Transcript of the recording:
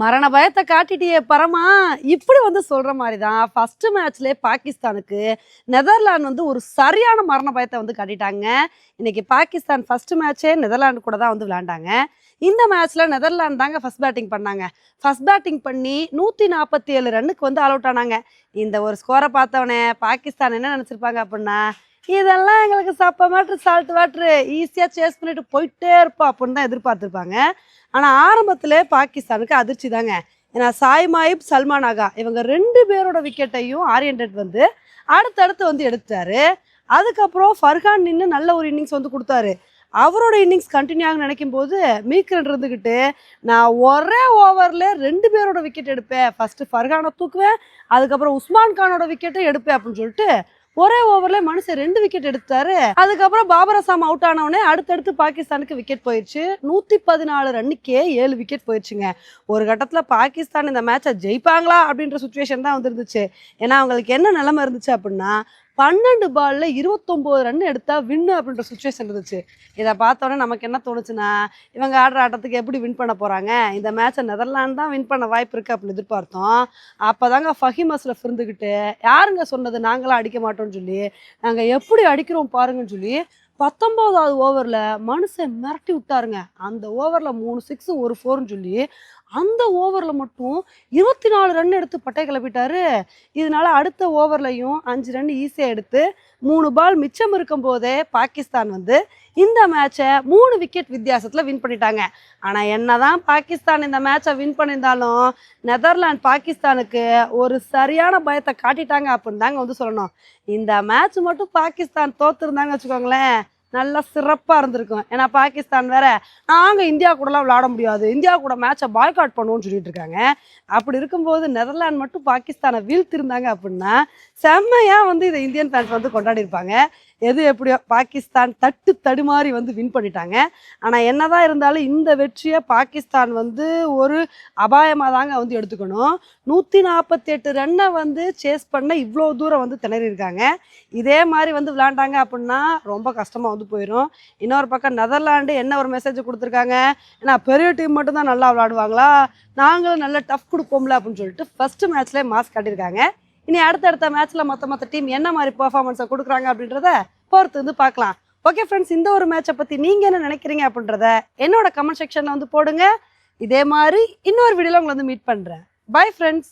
மரண பயத்தை காட்டிட்டியே பரமா. இப்படி வந்து சொல்ற மாதிரி தான் ஃபர்ஸ்ட் மேட்ச்லேயே பாகிஸ்தானுக்கு நெதர்லாந்து வந்து ஒரு சரியான மரண பயத்தை வந்து காட்டிட்டாங்க. இன்னைக்கு பாகிஸ்தான் ஃபர்ஸ்ட் மேட்சே நெதர்லாந்து கூட தான் வந்து விளையாண்டாங்க. இந்த மேட்ச்ல நெதர்லாந்து தாங்க ஃபர்ஸ்ட் பேட்டிங் பண்ணாங்க. ஃபர்ஸ்ட் பேட்டிங் பண்ணி நூற்றி நாற்பத்தி ஏழு ரன்னுக்கு வந்து ஆல் அவுட் ஆனாங்க. இந்த ஒரு ஸ்கோரை பார்த்தவனே பாகிஸ்தான் என்ன நினச்சிருப்பாங்க அப்படின்னா இதெல்லாம் எங்களுக்கு சப்ப மாட்ரு சால்ட் வாட்ரு ஈஸியாக சேஸ் பண்ணிட்டு போயிட்டே இருப்போம் அப்படின்னு தான் எதிர்பார்த்துருப்பாங்க. ஆனால் ஆரம்பத்தில் பாகிஸ்தானுக்கு அதிர்ச்சி தாங்க. ஏன்னா சாய் மாயிப் சல்மான் ஆகா இவங்க ரெண்டு பேரோட விக்கெட்டையும் ஆரியன்ட் வந்து அடுத்தடுத்து வந்து எடுத்தாரு அதுக்கப்புறம் ஃபர்ஹான் நின்று நல்ல ஒரு இன்னிங்ஸ் வந்து கொடுத்தாரு. அவரோட இன்னிங்ஸ் கண்டினியூ ஆகும் நினைக்கும் போது மீக்கரன் இருந்துக்கிட்டு நான் ஒரே ஓவரில் ரெண்டு பேரோட விக்கெட் எடுப்பேன். ஃபஸ்ட்டு ஃபர்ஹானை தூக்குவேன் அதுக்கப்புறம் உஸ்மான் கானோட விக்கெட்டை எடுப்பேன் அப்படின்னு சொல்லிட்டு ஒரே ஓவர்ல மனுஷன் ரெண்டு விக்கெட் எடுத்தாரு. அதுக்கப்புறம் பாபர் அசாம் அவுட் ஆனவனே அடுத்தடுத்து பாகிஸ்தானுக்கு விக்கெட் போயிடுச்சு நூத்தி பதினாலு ரன்னுக்கே ஏழு விக்கெட் போயிடுச்சுங்க ஒரு கட்டத்துல பாகிஸ்தான் இந்த மேட்சை ஜெயிப்பாங்களா அப்படின்ற சுச்சுவேஷன் தான் வந்துருந்துச்சு. ஏன்னா அவங்களுக்கு என்ன நிலைமை இருந்துச்சு அப்படின்னா பன்னெண்டு பாலில் இருபத்தொம்போது ரன் எடுத்தால் வின்னு அப்படின்ற சுச்சுவேஷன் இருந்துச்சு. இதை பார்த்தோன்னே நமக்கு என்ன தோணுச்சுன்னா இவங்க ஆடுற ஆட்டத்துக்கு எப்படி வின் பண்ண போகிறாங்க இந்த மேட்சை நெதர்லாந்து தான் வின் பண்ண வாய்ப்பு இருக்குது அப்படின்னு எதிர்பார்த்தோம். அப்போதாங்க ஃபஹிம் அஸ்ரஃப் இருந்துக்கிட்டு யாருங்க சொன்னது? நாங்களாம் அடிக்க மாட்டோம்னு சொல்லி நாங்கள் எப்படி அடிக்கிறோம் பாருங்கன்னு சொல்லி பத்தொம்போதாவது ஓவரில் மனுஷன் மிரட்டி விட்டாருங்க. அந்த ஓவரில் மூணு சிக்ஸு ஒரு ஃபோர்னு சொல்லி அந்த ஓவரில் மட்டும் இருபத்தி நாலு ரன் எடுத்து பட்டை கிளப்பிட்டாரு. இதனால அடுத்த ஓவர்லையும் அஞ்சு ரன் ஈஸியாக எடுத்து மூணு பால் மிச்சம் இருக்கும் போதே பாகிஸ்தான் வந்து இந்த மேட்சை மூணு விக்கெட் வித்தியாசத்தில் வின் பண்ணிட்டாங்க. ஆனால் என்னதான் பாகிஸ்தான் இந்த மேட்சை வின் பண்ணியிருந்தாலும் நெதர்லாந்து பாகிஸ்தானுக்கு ஒரு சரியான பயத்தை காட்டிட்டாங்க அப்படின்னு தாங்க வந்து சொல்லணும். இந்த மேட்ச் மட்டும் பாகிஸ்தான் தோத்துருந்தாங்க வச்சுக்கோங்களேன். நல்லா சிறப்பாக இருந்திருக்கும். ஏன்னா பாகிஸ்தான் வேற நாங்கள் இந்தியா கூடலாம் விளையாட முடியாது. இந்தியா கூட மேட்சை பாய்காட் பண்ணுவோம்னு சொல்லிட்டு இருக்காங்க அப்படி இருக்கும்போது நெதர்லாந்து மட்டும் பாகிஸ்தானை வீழ்த்திருந்தாங்க அப்படின்னா செம்மையாக வந்து இதை இந்தியன் ஃபேன்ஸ் வந்து கொண்டாடி இருப்பாங்க எது எப்படியோ பாகிஸ்தான் தட்டு தடுமாறி வந்து வின் பண்ணிட்டாங்க. ஆனால் என்னதான் இருந்தாலும் இந்த வெற்றியை பாகிஸ்தான் வந்து ஒரு அபாயமாக தாங்க வந்து எடுத்துக்கணும். நூற்றி நாற்பத்தி எட்டு ரன்னை வந்து சேஸ் பண்ண இவ்வளோ தூரம் வந்து திணறியிருக்காங்க. இதே மாதிரி வந்து விளாண்டாங்க அப்படின்னா ரொம்ப கஷ்டமாக வந்து போயிடும் இன்னொரு பக்கம் நெதர்லாண்டு என்ன ஒரு மெசேஜ் கொடுத்துருக்காங்க? ஏன்னா பெரிய டீம் மட்டும்தான் நல்லா விளாடுவாங்களா நாங்களும் நல்ல டஃப் கொடுப்போம்ல அப்படின்னு சொல்லிட்டு ஃபஸ்ட்டு மேட்ச்லேயே மாஸ்க் காட்டியிருக்காங்க. இனி அடுத்தடுத்த மேட்ச்சில் மொத்த மொத்த டீம் என்ன மாதிரி பர்ஃபார்மன்ஸை கொடுக்குறாங்க அப்படின்றத பொறுத்து வந்து பார்க்கலாம். ஓகே ஃப்ரெண்ட்ஸ் இந்த ஒரு மேட்சை பற்றி நீங்கள் என்ன நினைக்கிறீங்க அப்படின்றத என்னோட கமெண்ட் செக்ஷனில் வந்து போடுங்க. இதே மாதிரி இன்னொரு வீடியோவில் உங்களை வந்து மீட் பண்ணுறேன் பை ஃப்ரெண்ட்ஸ்